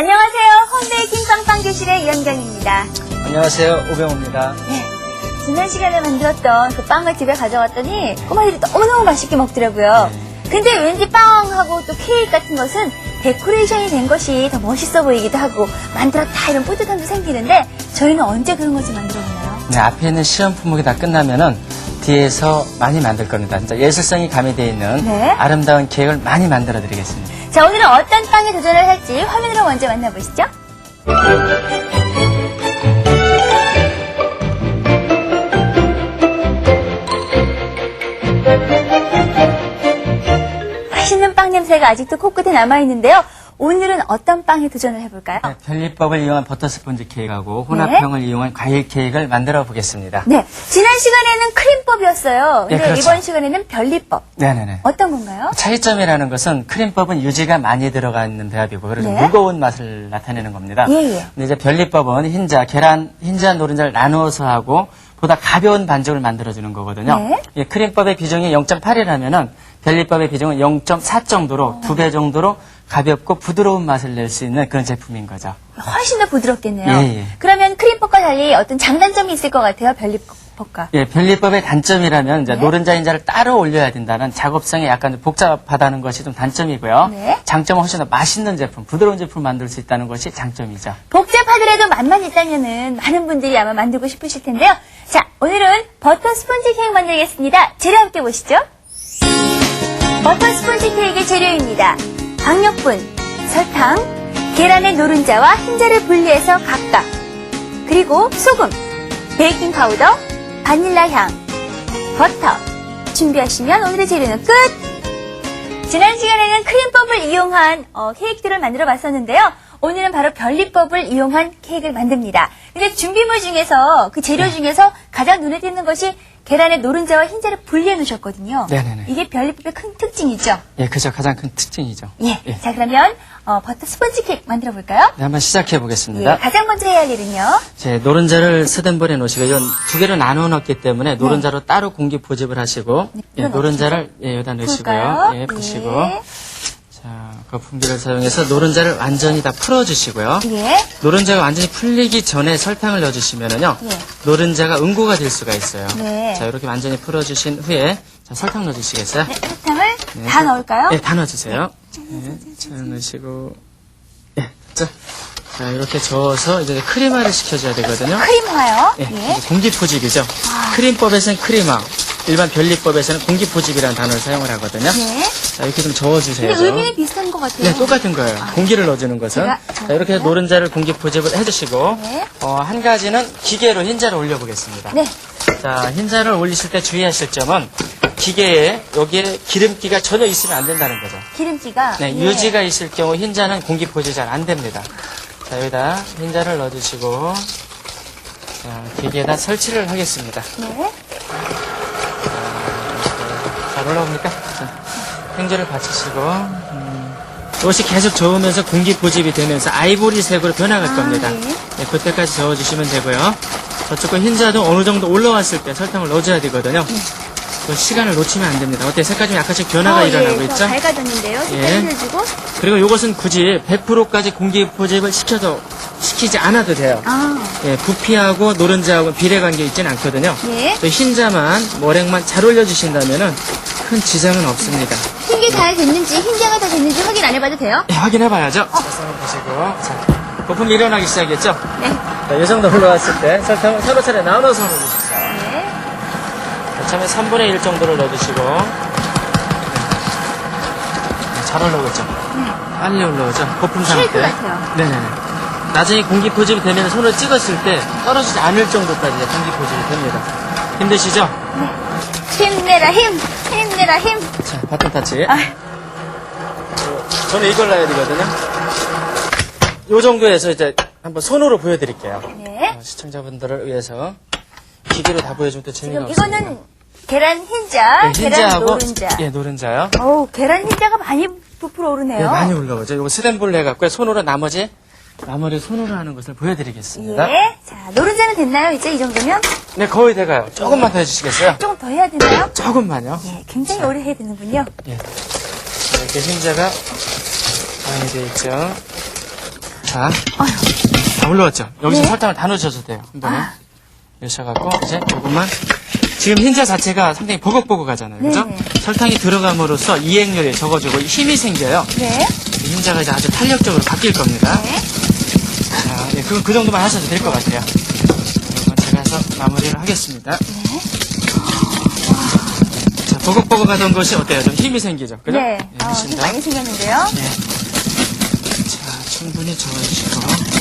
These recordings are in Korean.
안녕하세요. 홈베이킹 빵빵 교실의 이현경입니다. 안녕하세요. 오병호입니다. 네. 지난 시간에 만들었던 그 빵을 집에 가져왔더니 꼬마들이 너무너무 맛있게 먹더라고요. 근데 왠지 빵하고 또 케이크 같은 것은 데코레이션이 된 것이 더 멋있어 보이기도 하고 만들었다 이런 뿌듯함도 생기는데 저희는 언제 그런 것을 만들어 보나요? 네, 앞에 있는 시험 품목이 다 끝나면은 뒤에서 많이 만들 겁니다. 진짜 예술성이 가미되어 있는 네. 아름다운 케이크를 많이 만들어 드리겠습니다. 자, 오늘은 어떤 빵에 도전을 할지 화면으로 먼저 만나보시죠. 맛있는 빵 냄새가 아직도 코끝에 남아있는데요. 오늘은 어떤 빵에 도전을 해볼까요? 네, 편리법을 이용한 버터 스펀지 케이크하고 혼합형을 이용한 과일 케이크를 만들어 보겠습니다. 네, 지난 시간에는 크림법이었어요. 근데 네, 그렇죠. 이번 시간에는 별리법. 네네네. 어떤 건가요? 차이점이라는 것은 크림법은 유지가 많이 들어가 있는 배합이고 그래서 네. 무거운 맛을 나타내는 겁니다. 예, 예. 근데 이제 별리법은 흰자, 계란, 흰자, 노른자를 나누어서 하고 보다 가벼운 반죽을 만들어주는 거거든요. 네. 예, 크림법의 비중이 0.8이라면은 별리법의 비중은 0.4 정도로 두 배 정도로 가볍고 부드러운 맛을 낼 수 있는 그런 제품인 거죠. 훨씬 더 부드럽겠네요. 예, 예. 그러면 크림법과 달리 어떤 장단점이 있을 것 같아요, 별리법과. 예, 별리법의 단점이라면 이제 네. 노른자 흰자를 따로 올려야 된다는 작업성이 약간 좀 복잡하다는 것이 좀 단점이고요. 네. 장점은 훨씬 더 맛있는 제품, 부드러운 제품을 만들 수 있다는 것이 장점이죠. 복잡하더라도 맛만 있다면은 많은 분들이 아마 만들고 싶으실 텐데요. 자, 오늘은 버터 스펀지 케이크 만들겠습니다. 재료 함께 보시죠. 버터 스펀지 케이크의 재료입니다. 박력분, 설탕, 계란의 노른자와 흰자를 분리해서 각각, 그리고 소금, 베이킹 파우더, 바닐라 향, 버터. 준비하시면 오늘의 재료는 끝! 지난 시간에는 크림법을 이용한 어, 케이크들을 만들어 봤었는데요. 오늘은 바로 별리법을 이용한 케이크를 만듭니다. 근데 준비물 중에서 그 재료 중에서 가장 눈에 띄는 것이 계란의 노른자와 흰자를 분리해 놓으셨거든요. 네네네. 이게 별리법의 큰 특징이죠. 예, 그죠. 가장 큰 특징이죠. 예. 예. 자 그러면 어, 버터 스펀지 케이크 만들어 볼까요? 네, 한번 시작해 예. 보겠습니다. 가장 먼저 해야 할 일은요. 제 노른자를 쓰던 볼에 놓으시고 이건 두 개로 나누어 넣기 때문에 노른자로 따로 공기 포집을 하시고 예, 이건 노른자를 예, 여기다 넣으시고요. 풀까요? 예, 푸시고 예. 자, 거품기를 사용해서 노른자를 완전히 다 풀어 주시고요. 예. 노른자가 완전히 풀리기 전에 설탕을 넣어 주시면은요. 예. 노른자가 응고가 될 수가 있어요. 네. 자, 이렇게 완전히 풀어 주신 후에 자, 설탕 넣어 주시겠어요? 네, 설탕을 다 넣을까요? 네, 다 넣어주세요. 네, 자, 넣으시고, 예, 자, 자, 이렇게 저어서 이제 크림화를 시켜줘야 되거든요. 크림화요. 예, 예. 공기포집이죠. 크림법에서는 크림화, 일반 별리법에서는 공기포집이라는 단어를 사용을 하거든요. 네. 자, 이렇게 좀 저어주세요. 근데 의미는 비슷한 것 같아요. 네, 똑같은 거예요. 공기를 넣어주는 것은. 제가 자, 이렇게 노른자를 공기 포집을 해주시고, 네. 어, 한 가지는 기계로 흰자를 올려보겠습니다. 네. 자, 흰자를 올리실 때 주의하실 점은 기계에 여기에 기름기가 전혀 있으면 안 된다는 거죠. 기름기가. 네, 예. 유지가 있을 경우 흰자는 공기 포집 잘안 됩니다. 자, 여기다 흰자를 넣어주시고, 자, 기계에다 설치를 하겠습니다. 네. 잘 올라옵니까? 자, 행주를 받치시고, 음, 이것이 계속 저으면서 공기 포집이 되면서 아이보리색으로 변화갈 겁니다. 네. 네, 그때까지 저어주시면 되고요. 저쪽 거 흰자도 어느 정도 올라왔을 때 설탕을 넣어줘야 되거든요. 그 시간을 놓치면 안 됩니다. 어때? 색깔 좀 약간씩 변화가 어, 일어나고 예, 있죠? 더 밝아졌는데요. 색깔 예. 해주고. 그리고 이것은 굳이 100%까지 공기 포집을 시켜도 시키지 않아도 돼요. 아, 예, 부피하고 노른자하고 비례 관계 있지는 않거든요. 예. 또 흰자만 머랭만 잘 올려주신다면은 큰 지장은 없습니다. 흰 게 잘 됐는지, 흰자가 다 됐는지 확인 안 해봐도 돼요? 예, 확인해봐야죠. 자, 썰어 보시고 자, 거품이 일어나기 시작했죠? 네. 자, 이 정도 올라왔을 때 설탕을 서로 차례 나눠서 넣어주십시오. 네. 처음에 3분의 1 정도를 넣어주시고 네. 네, 잘 올라오고 있죠? 빨리 올라오죠? 거품 상태. 같아요. 네네네. 나중에 공기 포집이 되면 손을 찍었을 때 떨어지지 않을 정도까지 이제 공기 포집이 됩니다. 힘드시죠? 힘내라, 힘! 힘내라, 힘! 자, 바톤 타치. 아, 저는 이걸 놔야 되거든요. 요 정도에서 이제 한번 손으로 보여드릴게요. 네. 어, 시청자분들을 위해서 기계로 다 보여주면 또 재미가 지금 없습니다. 이거는 계란 흰자, 네, 계란 흰자하고 노른자. 예 노른자요. 어우, 계란 흰자가 많이 부풀어 오르네요. 네, 많이 올라오죠. 이거 스댄볼로 해갖고 손으로 나머지 나머지 손으로 하는 것을 보여드리겠습니다. 예. 자, 노른자는 됐나요? 이제 이 정도면? 네 거의 돼가요. 조금만 더 해주시겠어요? 조금 더 해야 되나요? 조금만요. 예, 굉장히 오래 해야 되는군요. 예. 자, 이렇게 흰자가 많이 돼 있죠. 자, 다 올라왔죠? 여기서 네. 설탕을 다 넣으셔도 돼요. 한 번에. 아. 넣으셔갖고, 이제 조금만. 지금 흰자 자체가 상당히 보글보글하잖아요. 그죠? 네네. 설탕이 들어감으로써 이행률이 적어지고 힘이 생겨요. 네. 이 흰자가 이제 아주 탄력적으로 바뀔 겁니다. 네. 자, 예, 그, 그 정도만 하셔도 될 것 같아요. 이건 제가 해서 마무리를 하겠습니다. 네. 자, 보글보글하던 것이 어때요? 좀 힘이 생기죠? 그죠? 네. 예, 어, 훨씬 힘 더. 많이 생겼는데요. 네. 자, 충분히 저어주시고.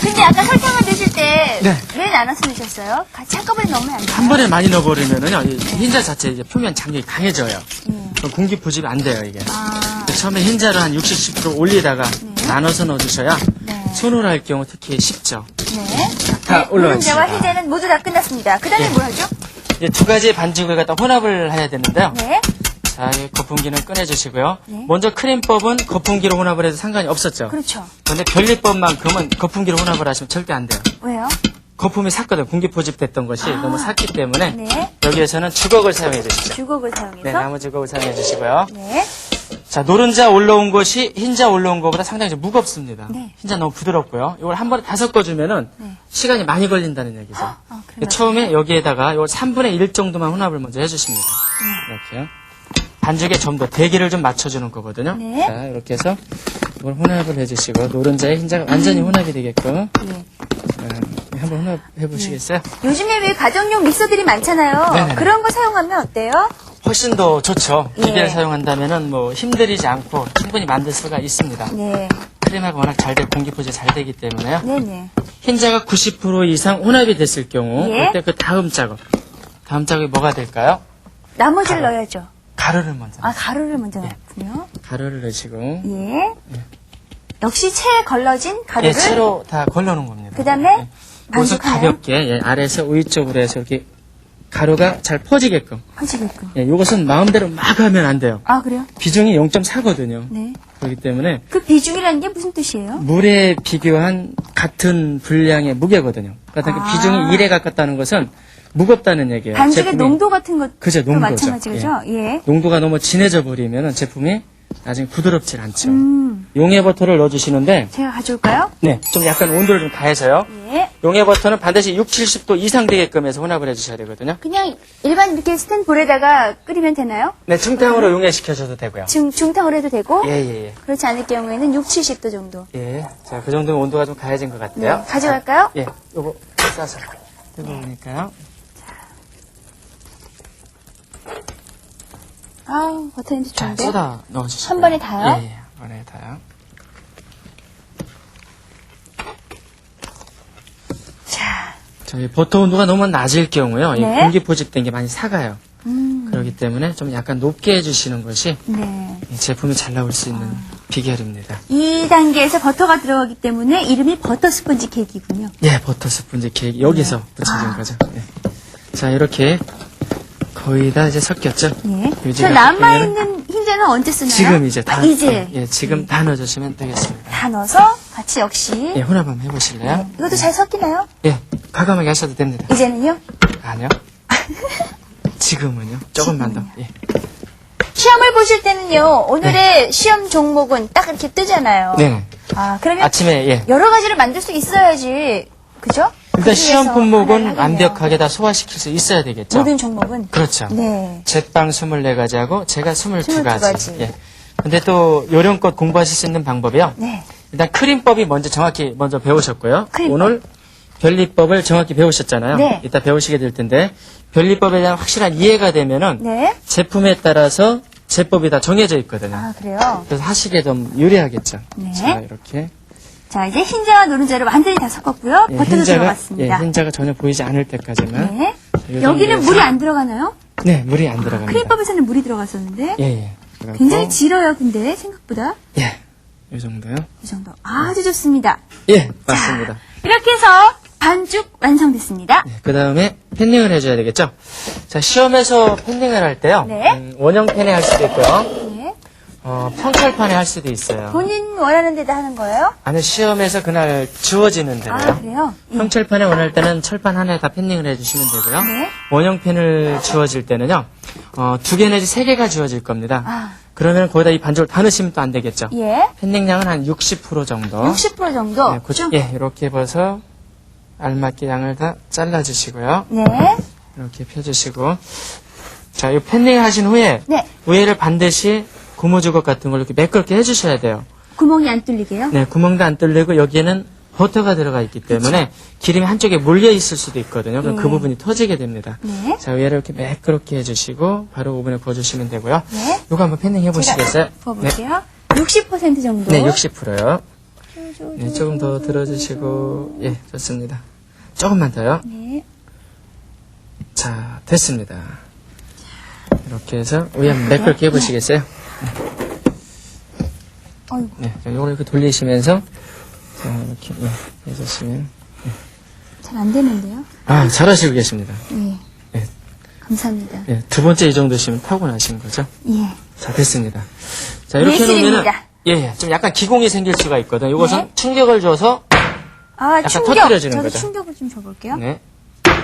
근데 아까 설탕을 넣으실 때 네. 왜 나눠서 넣으셨어요? 같이 한꺼번에 넣으면 안 돼요? 한 번에 많이 넣어버리면은요, 이 흰자 자체 이제 표면 장력이 강해져요. 네. 그럼 공기 부집이 안 돼요, 이게. 아, 처음에 흰자를 한 60, 10% 올리다가 네. 나눠서 넣어주셔야 네. 손으로 할 경우 특히 쉽죠. 네. 다 노른자와 있습니다. 희대는 모두 다 끝났습니다. 그 다음에 네. 뭘 하죠? 이제 두 가지 반죽을 갖다 혼합을 해야 되는데요. 네. 자, 이 거품기는 꺼내주시고요. 네. 먼저 크림법은 거품기로 혼합을 해도 상관이 없었죠. 그렇죠. 근데 별리법만큼은 거품기로 혼합을 하시면 절대 안 돼요. 왜요? 거품이 샀거든. 공기 포집됐던 것이 너무 샀기 때문에 아. 네. 여기에서는 주걱을 사용해 주시죠. 주걱을 사용해서. 네, 나무 주걱을 사용해 주시고요. 네. 자, 노른자 올라온 것이 흰자 올라온 것보다 상당히 좀 무겁습니다. 네. 흰자 너무 부드럽고요. 이걸 한 번에 다 섞어주면은 네. 시간이 많이 걸린다는 얘기죠. 아, 그래요? 처음에 여기에다가 요 3분의 1 정도만 혼합을 먼저 해주십니다. 네. 이렇게요. 반죽에 좀 더 대기를 좀 맞춰주는 거거든요. 네. 자, 이렇게 해서 이걸 혼합을 해주시고 노른자에 흰자가 완전히 혼합이 되게끔 네. 자, 한번 혼합해 보시겠어요? 요즘에 왜 가정용 믹서들이 많잖아요. 네네네. 그런 거 사용하면 어때요? 훨씬 더 좋죠. 예. 기계를 사용한다면은 뭐 힘들이지 않고 충분히 만들 수가 있습니다. 네. 크림하고 워낙 잘 돼, 공기 포지 잘 되기 때문에요. 네네. 흰자가 90% 이상 혼합이 됐을 경우 예. 그때 그 다음 작업 다음 작업이 뭐가 될까요? 나머지를 가루. 넣어야죠. 가루를 먼저 아, 가루를 먼저 네. 넣군요. 가루를 넣으시고 예. 역시 채에 걸러진 가루를. 예, 채로 다 걸러놓은 겁니다. 그 다음에 예. 그래서? 가볍게 예, 아래에서 위 쪽으로 해서 이렇게 가루가 잘 퍼지게끔 퍼지게끔. 예, 이것은 마음대로 막 하면 안 돼요. 아, 그래요? 비중이 0.4거든요. 네. 그렇기 때문에 그 비중이라는 게 무슨 뜻이에요? 물에 비교한 같은 분량의 무게거든요. 그러니까 그 아. 비중이 1에 가깝다는 것은 무겁다는 얘기예요. 반죽의 농도 같은 것도 그죠, 농도죠. 마찬가지죠. 예. 농도가 너무 진해져 버리면 제품이 나중에 부드럽질 않죠. 음, 용해 버터를 넣어주시는데, 제가 가져올까요? 네, 좀 약간 온도를 좀 가해서요. 예. 용해 버터는 반드시 6, 70도 이상 되게끔 해서 혼합을 해주셔야 되거든요. 그냥 일반 이렇게 스탠 볼에다가 끓이면 되나요? 네, 중탕으로 용해시켜줘도 되고요. 중, 중탕으로 해도 되고. 예, 예, 예. 그렇지 않을 경우에는 6, 70도 정도. 예. 자, 그 정도면 온도가 좀 가해진 것 네. 같아요. 가져갈까요? 예, 요거 싸서 뜨거우니까요. 아우, 버터 냄새 자, 좋은데? 쏟아 넣어주시고. 한 번에 다요? 예, 예, 한 번에 다요. 자, 저희 버터 온도가 너무 낮을 경우요, 이 네. 공기 포집된 게 많이 사가요. 음, 그렇기 때문에 좀 약간 높게 해주시는 것이 네. 이 제품이 잘 나올 수 있는 아. 비결입니다. 이 단계에서 버터가 들어가기 때문에 이름이 버터 스펀지 케이크군요. 예, 버터 스펀지 케이크 여기서 네. 붙여진 아. 거죠. 예. 자, 이렇게 거의 다 이제 섞였죠. 예. 저 남아있는 흰자는 언제 쓰나요? 지금 이제 다 아, 이제. 예, 지금 다 넣어주시면 되겠습니다. 다 넣어서 같이 역시. 예, 혼합 한번 해보실래요? 이것도 잘 섞이나요? 예, 과감하게 하셔도 됩니다. 이제는요? 아니요. 지금은요. 조금만 더. 예. 시험을 보실 때는요, 오늘의 시험 종목은 딱 이렇게 뜨잖아요. 네. 아, 그러면 아침에 예. 여러 가지를 만들 수 있어야지. 그죠? 일단 시험 그래서 품목은. 완벽하게 다 소화시킬 수 있어야 되겠죠. 모든 종목은. 그렇죠. 네. 제빵 24가지하고 제가 22가지. 22가지. 예. 근데 또 요령껏 공부하실 수 있는 방법이요. 네. 일단 크림법이 먼저 정확히 먼저 배우셨고요. 크림법. 오늘 별리법을 정확히 배우셨잖아요. 네. 이따 배우시게 될 텐데 별리법에 대한 확실한 이해가 되면은 네. 제품에 따라서 제법이 다 정해져 있거든요. 아, 그래요? 그래서 하시기에 좀 유리하겠죠. 네. 자, 이렇게. 자, 이제 흰자와 노른자를 완전히 다 섞었고요. 예, 버터도 흰자가, 예, 들어갔습니다. 흰자가 전혀 보이지 않을 때까지만. 네. 이 여기는 정도에서- 물이 안 들어가나요? 네, 물이 안 들어갑니다. 크림법에서는 물이 들어갔었는데. 예, 예. 그래갖고, 굉장히 질어요, 근데, 생각보다. 예. 이 정도요? 이 정도. 아주 좋습니다. 예, 맞습니다. 이렇게 해서 반죽 완성됐습니다. 그 다음에 팬닝을 해줘야 되겠죠? 자, 시험에서 팬닝을 할 때요. 네. 음, 원형 팬에 할 수도 있고요. 네. 어, 평철판에 할 수도 있어요. 본인 원하는 데다 하는 거예요? 아니, 시험에서 그날 주어지는 대로요. 아, 그래요? 예. 평철판에 원할 때는 철판 하나에 다 팬닝을 해주시면 되고요. 네. 원형팬을 주어질 때는요, 어, 두 개 내지 세 개가 주어질 겁니다. 아. 그러면 거기다 이 반죽을 다 넣으시면 또 안 되겠죠. 예. 팬닝량은 한 60% 정도. 60% 정도. 네, 그, 예, 이렇게 해서 알맞게 양을 다 잘라주시고요. 네. 이렇게 펴주시고. 자, 이 팬닝 하신 후에 네. 위에를 반드시 고무주걱 같은 걸로 이렇게 매끄럽게 해주셔야 돼요. 구멍이 안 뚫리게요. 네, 구멍도 안 뚫리고 여기에는 버터가 들어가 있기 때문에 기름이 한쪽에 몰려 있을 수도 있거든요. 그럼 네. 그 부분이 터지게 됩니다. 네. 자, 위에를 이렇게 매끄럽게 해주시고 바로 오븐에 구워주시면 되고요. 네. 이거 한번 팬닝 해보시겠어요? 제가 부어볼게요. 60% 정도. 네, 60%요. 네, 조금 더 들어주시고, 예, 좋습니다. 조금만 더요. 네. 자, 됐습니다. 이렇게 해서 위에 한번 매끄럽게 해보시겠어요? 어이구. 네, 자, 요걸 이렇게 돌리시면서, 자, 이렇게, 예, 해주시면. 잘 안 되는데요. 아, 잘하시고 계십니다. 예. 예. 감사합니다. 예, 두 번째 이 정도시면 타고나신 거죠? 예. 자, 됐습니다. 자, 이렇게 예술입니다. 놓으면은, 예, 예, 좀 약간 기공이 생길 수가 있거든요. 이것은 네. 충격을 줘서, 아, 약간 충격. 터뜨려지는 저도 거죠. 충격을 좀 줘볼게요. 네.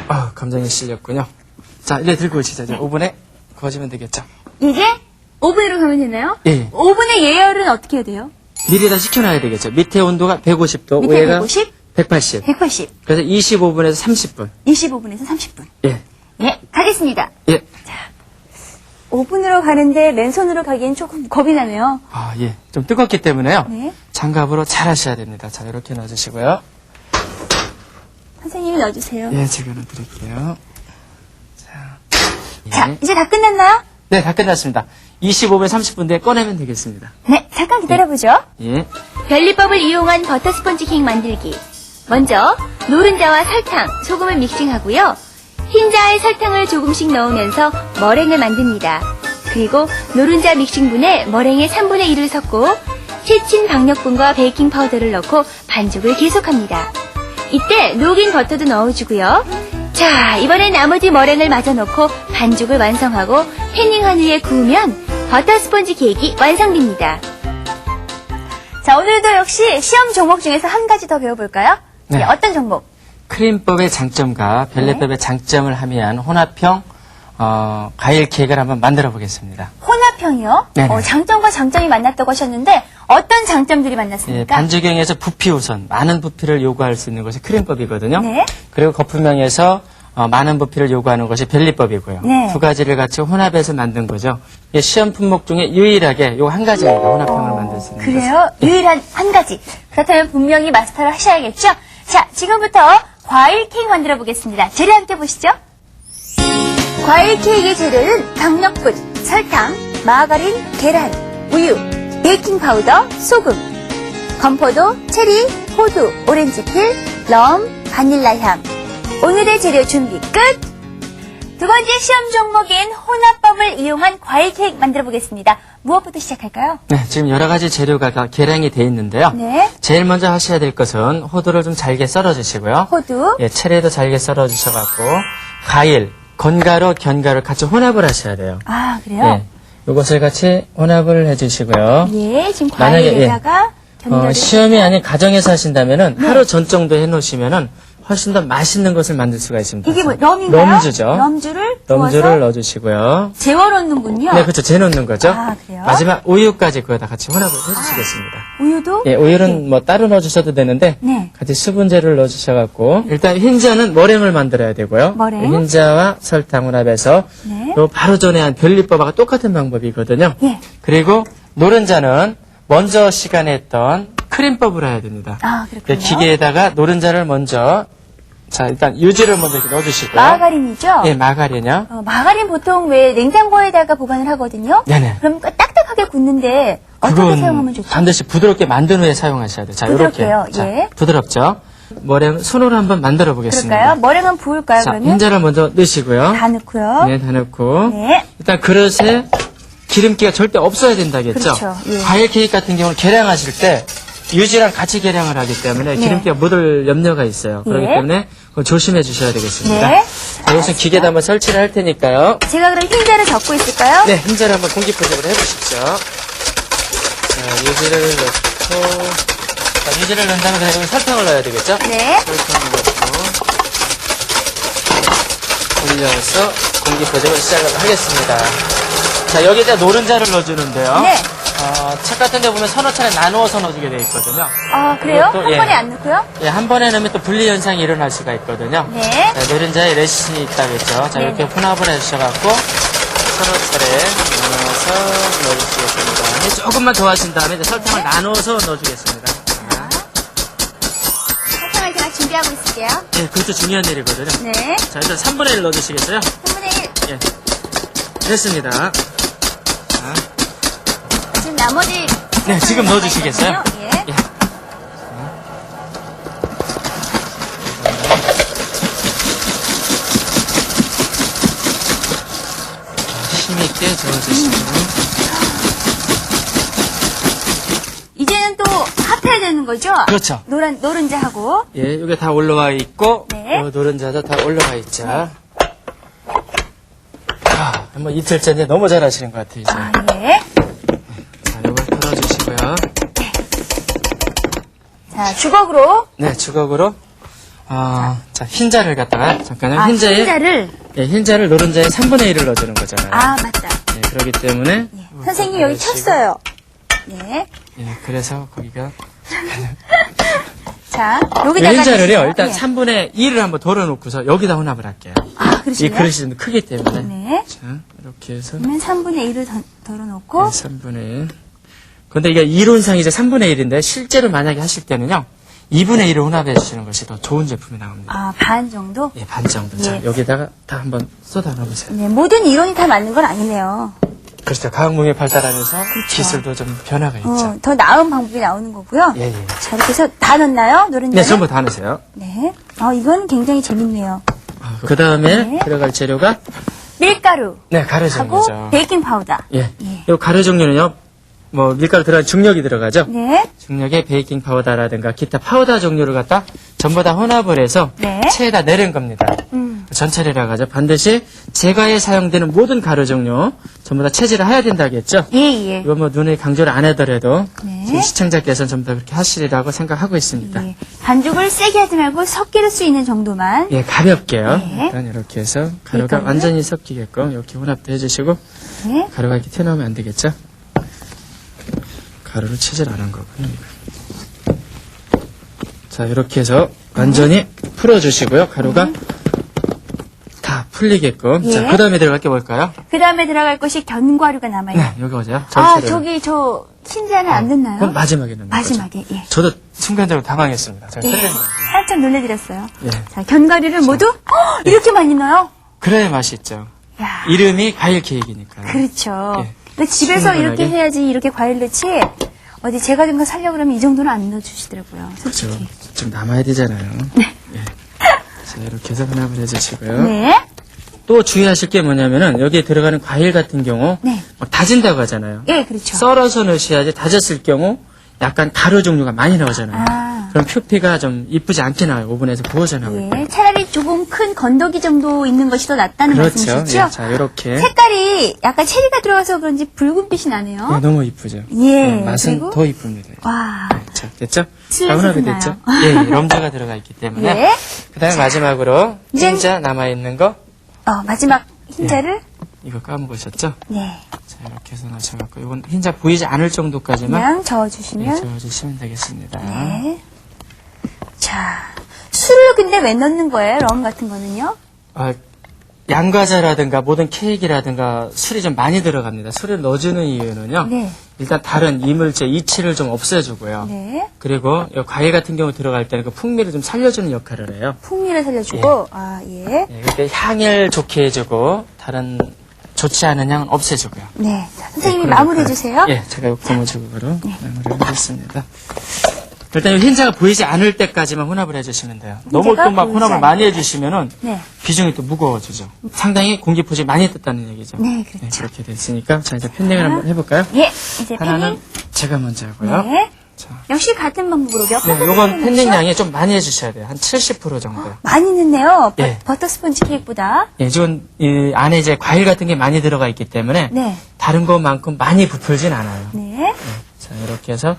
아, 감정이 실렸군요. 자, 이제 들고 오시죠. 이제 오븐에 구워지면 되겠죠. 이제 오븐으로 가면 되나요? 예, 예. 오븐의 예열은 어떻게 해야 돼요? 미리 다 식혀놔야 되겠죠. 밑에 온도가 150도, 밑에 위에가 150, 180. 180, 그래서 25분에서 30분. 25분에서 30분. 예, 네, 가겠습니다. 예. 오븐으로 가는데 맨손으로 가기엔 조금 겁이 나네요. 아, 예. 좀 뜨겁기 때문에요. 네. 장갑으로 잘 하셔야 됩니다. 자, 이렇게 넣어주시고요. 선생님이 넣어주세요. 예, 제가 넣어드릴게요. 자, 예. 자, 이제 다 끝났나요? 네, 다 끝났습니다. 25분, 30분 뒤에 꺼내면 되겠습니다. 네, 잠깐 기다려보죠. 예. 별리법을 이용한 버터 스펀지 케이크 만들기. 먼저 노른자와 설탕, 소금을 믹싱하고요. 흰자에 설탕을 조금씩 넣으면서 머랭을 만듭니다. 그리고 노른자 믹싱분에 머랭의 3분의 1을 섞고 채친 박력분과 베이킹 파우더를 넣고 반죽을 계속합니다. 이때 녹인 버터도 넣어주고요. 자, 이번엔 나머지 머랭을 마저 넣고 반죽을 완성하고 패닝한 후에 구우면 버터 스펀지 케이크 완성됩니다. 자, 오늘도 역시 시험 종목 중에서 한 가지 더 배워볼까요? 네. 네, 어떤 종목? 크림법의 장점과 벨레법의 장점을 함의한 혼합형 어, 과일 케이크를 한번 만들어 보겠습니다. 혼합형이요? 네네. 어, 장점과 장점이 만났다고 하셨는데 어떤 장점들이 예, 만났습니까? 반죽형에서 부피 우선 많은 부피를 요구할 수 있는 것이 크림법이거든요. 네. 그리고 거품형에서 어, 많은 부피를 요구하는 것이 벨리법이고요. 네. 두 가지를 같이 혼합해서 만든 거죠. 예, 시험 품목 중에 유일하게 요 한 가지입니다. 혼합형을 만들 수 있는 그래요? 것은. 유일한 한 가지. 그렇다면 분명히 마스터를 하셔야겠죠? 자, 지금부터 과일 케이크 만들어 보겠습니다. 재료 함께 보시죠. 과일 케이크의 재료는 강력분, 설탕, 마가린, 계란, 우유, 베이킹 파우더, 소금, 건포도, 체리, 호두, 오렌지필, 럼, 바닐라 향. 오늘의 재료 준비 끝! 두 번째 시험 종목인 혼합법을 이용한 과일 케이크 만들어 보겠습니다. 무엇부터 시작할까요? 네, 지금 여러 가지 재료가 다 계량이 돼 있는데요. 네. 제일 먼저 하셔야 될 것은 호두를 좀 잘게 썰어 주시고요. 호두, 예, 체리도 잘게 썰어 주셔 갖고 과일, 건가루, 견가루 같이 혼합을 하셔야 돼요. 아, 그래요? 예, 이것을 같이 혼합을 해 주시고요. 예, 지금 만약에, 과일에다가 견과류. 어, 시험이 아닌 가정에서 하신다면은 하루 전 정도 해 놓으시면은 훨씬 더 맛있는 것을 만들 수가 있습니다. 이게 뭐 럼인가요? 럼주죠. 럼주를 럼주를 부어서 넣어 주시고요. 재워 넣는군요. 네, 그렇죠. 재놓는 거죠. 아, 그래요? 마지막 우유까지 그거다 같이 혼합을 해 주시겠습니다. 우유도 예, 우유는 뭐 따로 넣어 주셔도 되는데 네. 같이 수분제를 넣어 주셔 갖고 일단 흰자는 머랭을 만들어야 되고요. 머랭. 예, 흰자와 설탕 혼합해서 네. 요 바로 전에 한 별리법하고 똑같은 방법이거든요. 예. 그리고 노른자는 먼저 시간에 했던 크림법으로 해야 됩니다. 아, 예, 그렇군요. 기계에다가 노른자를 먼저 자 일단 유지를 먼저 이렇게 넣어주시고요. 마가린이죠? 예, 마가린요. 어, 마가린 보통 왜 냉장고에다가 보관을 하거든요? 네네. 그럼 그 딱딱하게 굳는데 어떻게 사용하면 좋죠? 반드시 부드럽게 만든 후에 사용하셔야 돼요. 자, 부드럽게요, 이렇게. 자, 예. 부드럽죠? 머랭 손으로 한번 만들어 보겠습니다. 그럴까요? 머랭은 부을까요, 자, 그러면? 흰자를 먼저 넣으시고요. 다 넣고요. 네, 다 넣고. 네. 일단 그릇에 기름기가 절대 없어야 된다겠죠? 그렇죠, 예. 과일 케이크 같은 경우는 계량하실 때 유지랑 같이 계량을 하기 때문에 네. 기름기가 묻을 염려가 있어요. 그렇기 예. 때문에 그거 조심해 주셔야 되겠습니다. 네. 자, 이것은 기계에다 한번 설치를 할 테니까요. 제가 그럼 흰자를 적고 있을까요? 네, 흰자를 한번 공기 포집을 해보십시오. 자, 유지를 넣고, 자, 유지를 넣은 다음에 그다음에 설탕을 넣어야 되겠죠? 네. 설탕을 넣고, 올려서 공기 포집을 시작을 하겠습니다. 자, 여기다 노른자를 넣어주는데요. 네. 어, 책 같은 데 보면 서너 차례 나누어서 넣어주게 돼 있거든요. 아, 그래요? 이것도, 한 예. 번에 안 넣고요? 예, 한 번에 넣으면 또 분리 현상이 일어날 수가 있거든요. 네. 자, 노른자에 레시이 있다겠죠. 자, 네. 이렇게 혼합을 해주셔갖고 서너 차례 나눠서 넣어주시겠습니다. 이제 조금만 더 하신 다음에 이제 설탕을 나눠서 넣어주겠습니다. 자, 설탕을 제가 준비하고 있을게요. 예, 그것도 중요한 일이거든요. 네. 자, 일단 3분의 1 넣어주시겠어요? 3분의 1. 예. 됐습니다. 나머지. 네, 지금 넣어주시겠어요? 예. 예. 힘있게 저어주시고. 이제는 또 합해야 되는 거죠? 그렇죠. 노란, 노른자하고. 예, 이게 다 올라와 있고, 네. 어, 노른자도 다 올라와 있죠. 아, 한번 이틀째인데 너무 잘하시는 것 같아요, 이제. 아, 예. 자, 주걱으로. 네, 주걱으로. 아, 자, 흰자를 갖다가, 잠깐요. 아, 흰자에, 흰자를. 예, 흰자를 노른자에 3분의 1을 넣어주는 거잖아요. 아, 맞다. 예, 그렇기 때문에. 예. 선생님 여기 쳤어요. 네. 예, 그래서 거기가. 자, 여기다가. 흰자를요. 일단 예. 3... 3분의 1을 한번 덜어놓고서 여기다 혼합을 할게요. 아, 이 그러시네요. 그릇이 좀 크기 때문에. 네. 자, 이렇게 해서. 그러면 3분의 1을 덜, 덜어놓고. 3분의 1. 근데 이게 이론상 이제 3분의 1인데 실제로 만약에 하실 때는요. 2분의 1을 혼합해 주시는 것이 더 좋은 제품이 나옵니다. 아, 반 정도? 예, 반 정도. 자, 예. 여기다가 다 한번 쏟아 넣어보세요. 네, 모든 이론이 다 맞는 건 아니네요. 그렇죠. 과학문이 발달하면서 그렇죠. 기술도 좀 변화가 있죠. 어, 더 나은 방법이 나오는 거고요. 예, 예. 자, 이렇게 해서 다 넣나요? 노른자? 네, 전부 다 넣으세요. 네. 어, 이건 굉장히 재밌네요. 그 다음에 네. 들어갈 재료가 밀가루 네, 가루 하고 종류죠. 베이킹 파우더. 예. 예. 요 가루 종류는요. 뭐 밀가루 들어간 중력이 들어가죠. 네. 중력에 베이킹 파우더라든가 기타 파우더 종류를 갖다 전부 다 혼합을 해서 네. 체에다 내린 겁니다. 음. 전체리라고 하죠. 반드시 제과에 사용되는 모든 가루 종류 전부 다 체질을 해야 된다겠죠. 예, 예. 이건 뭐 눈에 강조를 안 하더라도 네. 시청자께서는 전부 다 그렇게 하시리라고 생각하고 있습니다. 예. 반죽을 세게 하지 말고 섞일 수 있는 정도만. 예, 가볍게요. 네. 일단 이렇게 해서 가루가 밀가루를? 완전히 섞이게끔 이렇게 혼합도 해주시고 네. 가루가 이렇게 튀어나오면 안 되겠죠? 가루를 체질 안한 거군요. 자, 이렇게 해서 완전히 풀어주시고요. 가루가 다 풀리게끔. 예. 자, 그 다음에 들어갈 게 뭘까요? 그 다음에 들어갈 것이 견과류가 남아요. 네, 여기 오세요. 아. 저기 저 흰자는 안 넣나요? 그건 마지막에 넣는 거죠. 마지막에, 예. 저도 순간적으로 당황했습니다. 제가 예. 거. 살짝 놀래드렸어요. 예. 자, 견과류를 모두 어, 이렇게 많이 넣어요? 그래야 맛있죠. 야, 이름이 과일 케이크니까. 그렇죠. 예. 근데 집에서 충분하게. 이렇게 해야지 이렇게 과일 넣지 어디 제가 좀 살려고 그러면 이 정도는 안 넣어주시더라고요. 그렇죠. 좀 남아야 되잖아요. 예. 자, 이렇게 해서 혼합을 해주시고요. 네. 또 주의하실 게 뭐냐면은 여기에 들어가는 과일 같은 경우 네. 막 다진다고 하잖아요. 예, 그렇죠. 썰어서 넣으셔야지 다졌을 경우 약간 가루 종류가 많이 나오잖아요. 아. 그럼 표피가 좀 이쁘지 않게 나와요. 오븐에서 구워서 나올 때. 예, 차라리 조금 큰 건더기 정도 있는 것이 더 낫다는 그렇죠. 말씀이시죠? 예, 자, 이렇게. 색깔이 약간 체리가 들어가서 그런지 붉은빛이 나네요. 예, 너무 이쁘죠. 예, 맛은 그리고- 더 이쁩니다. 와. 자, 됐죠? 슬슬 나요. 됐죠? 예, 예, 럼자가 들어가 있기 때문에. 예. 그 다음에 마지막으로 이제- 흰자 남아있는 거 어, 마지막 흰자를 이거 까먹으셨죠? 네. 자, 이렇게 해서 넣으셔갖고 이건 흰자 보이지 않을 정도까지만 그냥 예, 저어주시면 저어주시면 되겠습니다. 네. 자, 술을 근데 왜 넣는 거예요? 럼 같은 거는요? 아, 양과자라든가 모든 케이크라든가 술이 좀 많이 들어갑니다. 술을 넣어주는 이유는요. 네. 일단 다른 이물질, 이치를 좀 없애주고요. 네. 그리고 이 과일 같은 경우 들어갈 때는 그 풍미를 좀 살려주는 역할을 해요. 풍미를 살려주고, 아, 예. 예, 그때 향을 좋게 해주고 다른 좋지 않은 향은 없애주고요. 네. 자, 선생님이 그런 마무리해 주세요. 예, 제가 이 고무줄으로 마무리하겠습니다. 일단 이 흰자가 보이지 않을 때까지만 혼합을 해주시면 돼요. 너무 흰자가 또막 보이지 혼합을 않을 많이 해주시면은 네. 비중이 또 무거워지죠. 상당히 공기 포지 많이 떴다는 얘기죠. 네, 그렇죠. 그렇게 됐으니까 자 이제 펜딩을 한번 해볼까요? 예. 이제 하나는. 제가 먼저 하고요. 네. 자, 역시 같은 방법으로 몇 네, 번 요건 펜딩 양이 좀 많이 해주셔야 돼요. 한 70% 정도. 많이 넣네요. 버- 예. 버터 스펀지 케이크보다. 예, 지금 이 안에 이제 과일 같은 게 많이 들어가 있기 때문에 네. 다른 것만큼 많이 부풀진 않아요. 네. 자, 이렇게 해서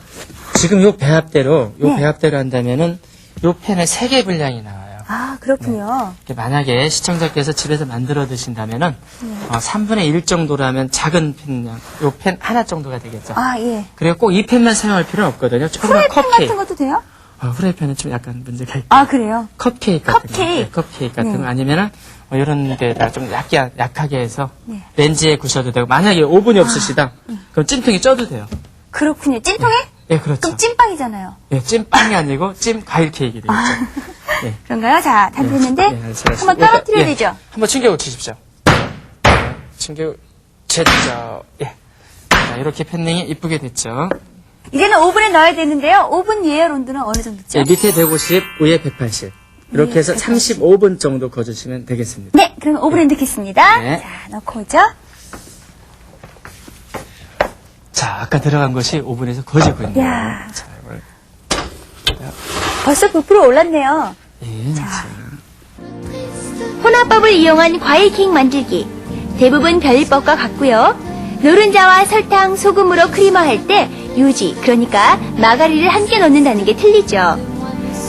지금 요 배합대로 요 네. 배합대로 한다면은 요 펜에 3개 분량이 나와요. 아, 그렇군요. 이렇게 만약에 시청자께서 집에서 만들어 드신다면은 네. 어, 3분의 1 정도라면 작은 팬량, 요팬 하나 정도가 되겠죠. 아, 예. 그리고 꼭이 팬만 사용할 필요는 없거든요. 조그만 프라이팬 컵케이크. 같은 것도 돼요? 어, 후라이팬은 좀 약간 문제가 있 아, 그래요? 컵케이크 같은 거. 컵케이크. 네, 컵케이크 같은 네. 거 아니면은 뭐 이런 데다가 좀 얇게 약하게 해서 네. 렌즈에 구셔도 되고 만약에 오븐이 없으시다 그럼 찜통에 쪄도 돼요. 그렇군요. 찐통에? 예, 그렇죠. 그럼 찐빵이잖아요. 예, 찐빵이 아니고 찜 과일 케이크 되겠죠. 예. 그런가요? 자, 다 됐는데 예, 알겠습니다. 한번 떨어뜨려야 일단, 예, 되죠? 한번 챙겨 주십시오. 챙겨 제죠. 예. 자, 이렇게 팬닝이 이쁘게 됐죠. 이제는 오븐에 넣어야 되는데요. 오븐 예열 온도는 어느 정도죠? 예, 밑에 150, 위에 180. 이렇게 해서 180. 35분 정도 거주시면 되겠습니다. 네, 그럼 오븐에 넣겠습니다. 네. 자, 넣고 오죠? 자, 아까 들어간 것이 오븐에서. 야. 자, 이걸 벌써 9% 올랐네요. 예, 자. 혼합법을 이용한 과일 케이크 만들기. 대부분 별법과 같고요. 노른자와 설탕, 소금으로 크리머할 때 유지, 그러니까 마가리를 함께 넣는다는 게 틀리죠.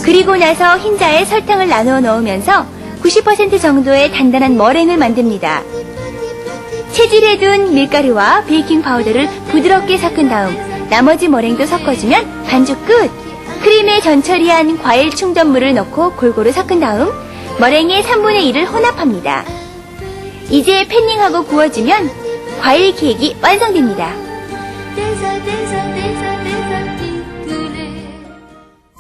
그리고 나서 흰자에 설탕을 나누어 넣으면서 90% 정도의 단단한 머랭을 만듭니다. 체질해 둔 밀가루와 베이킹 파우더를 부드럽게 섞은 다음 나머지 머랭도 섞어주면 반죽 끝! 크림에 전처리한 과일 충전물을 넣고 골고루 섞은 다음 머랭의 3분의 1을 혼합합니다. 이제 패닝하고 구워주면 과일 케이크 완성됩니다.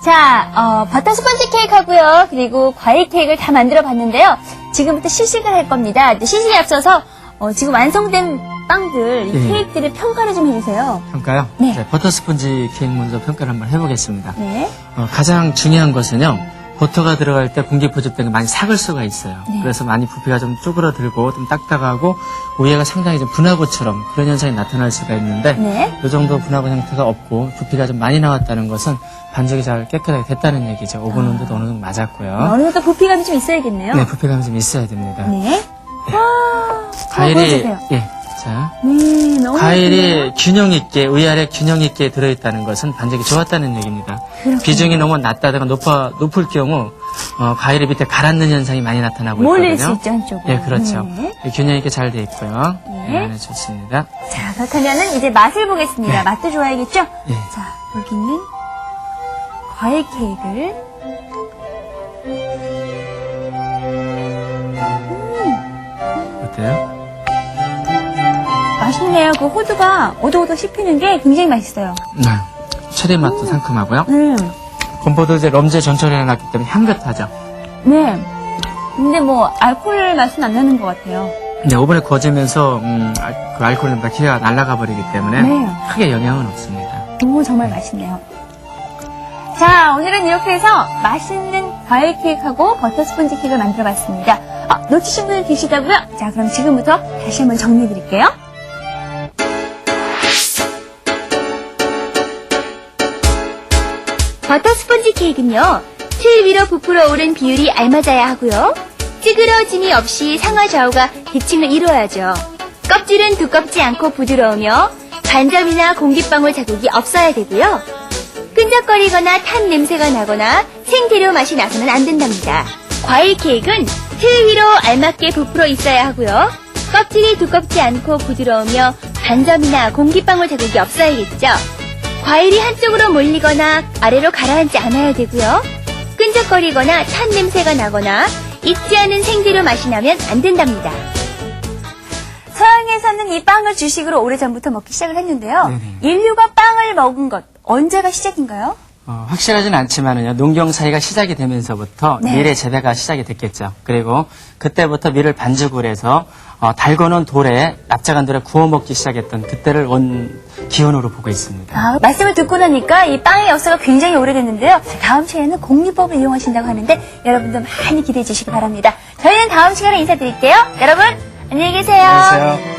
자, 어, 버터 스펀지 케이크 하고요. 그리고 과일 케이크를 다 만들어 봤는데요. 지금부터 시식을 할 겁니다. 시식에 앞서서 어, 지금 완성된 빵들, 이 네. 케이크들의 평가를 좀 해주세요. 평가요? 네. 자, 버터 스펀지 케이크 먼저 평가를 한번 해보겠습니다. 네. 어, 가장 중요한 것은요. 버터가 들어갈 때 공기 포집된 게 많이 삭을 수가 있어요. 네. 그래서 많이 부피가 좀 쪼그러들고 좀 딱딱하고 위에가 상당히 좀 분화구처럼 그런 현상이 나타날 수가 있는데 네. 이 정도 분화구 형태가 없고 부피가 좀 많이 나왔다는 것은 반죽이 잘 깨끗하게 됐다는 얘기죠. 오븐 온도도 어느 정도 맞았고요. 어느 정도 부피감이 좀 있어야겠네요. 네, 부피감이 좀 있어야 됩니다. 네. 와, 과일이 보여주세요. 예, 자 네, 너무 과일이. 균형 있게 위 아래 균형 있게 들어있다는 것은 반죽이 좋았다는 얘기입니다. 그렇군요. 비중이 너무 낮다든가 높아 높을 경우 어, 과일이 밑에 가라앉는 현상이 많이 나타나고 몰릴 있거든요. 수 있죠, 한쪽으로. 예, 그렇죠. 네. 균형 있게 잘 돼 있고요. 네. 네, 좋습니다. 자, 그렇다면은 이제 맛을 보겠습니다. 네. 맛도 좋아야겠죠? 네. 자, 여기 있는 과일 케이크를 어때요? 맛있네요. 그 호두가 오도오도 씹히는 게 굉장히 맛있어요. 네. 체리 맛도 상큼하고요. 네. 건포도 이제 럼제 전처리해 놨기 때문에 향긋하죠. 네. 근데 뭐 알코올 맛은 안 나는 것 같아요. 네, 오븐에 구워지면서 음, 알- 그 알코올은 기가 날아가 버리기 때문에 네. 크게 영향은 없습니다. 오, 정말 맛있네요. 자, 오늘은 이렇게 해서 맛있는 과일 케이크하고 버터 스펀지 케이크를 만들어 봤습니다. 아, 놓치신 분들 계시다고요? 자, 그럼 지금부터 다시 한번 정리해 드릴게요. 버터 스펀지 케이크는요, 틀 위로 부풀어 오른 비율이 알맞아야 하고요. 찌그러짐이 없이 상하 좌우가 대칭을 이루어야죠. 껍질은 두껍지 않고 부드러우며 반점이나 공기방울 자국이 없어야 되고요. 끈적거리거나 탄 냄새가 나거나 생재료 맛이 나서는 안 된답니다. 과일 케이크는 틀 위로 알맞게 부풀어 있어야 하고요. 껍질이 두껍지 않고 부드러우며 반점이나 공기방울 자국이 없어야겠죠. 과일이 한쪽으로 몰리거나 아래로 가라앉지 않아야 되고요. 끈적거리거나 탄 냄새가 나거나 익지 않은 생재료 맛이 나면 안 된답니다. 서양에서는 이 빵을 주식으로 오래전부터 먹기 시작을 했는데요. 네네. 인류가 빵을 먹은 것 언제가 시작인가요? 어, 확실하진 않지만은요, 농경 사회가 시작이 되면서부터 네. 밀의 재배가 시작이 됐겠죠. 그리고 그때부터 밀을 반죽을 해서 어, 달궈놓은 돌에 납작한 돌에 구워 먹기 시작했던 그때를 원 기원으로 보고 있습니다. 아, 말씀을 듣고 나니까 이 빵의 역사가 굉장히 오래됐는데요. 다음 시간에는 공리법을 이용하신다고 하는데 여러분들 많이 기대해 주시기 바랍니다. 저희는 다음 시간에 인사드릴게요. 여러분 안녕히 계세요. 안녕히 계세요.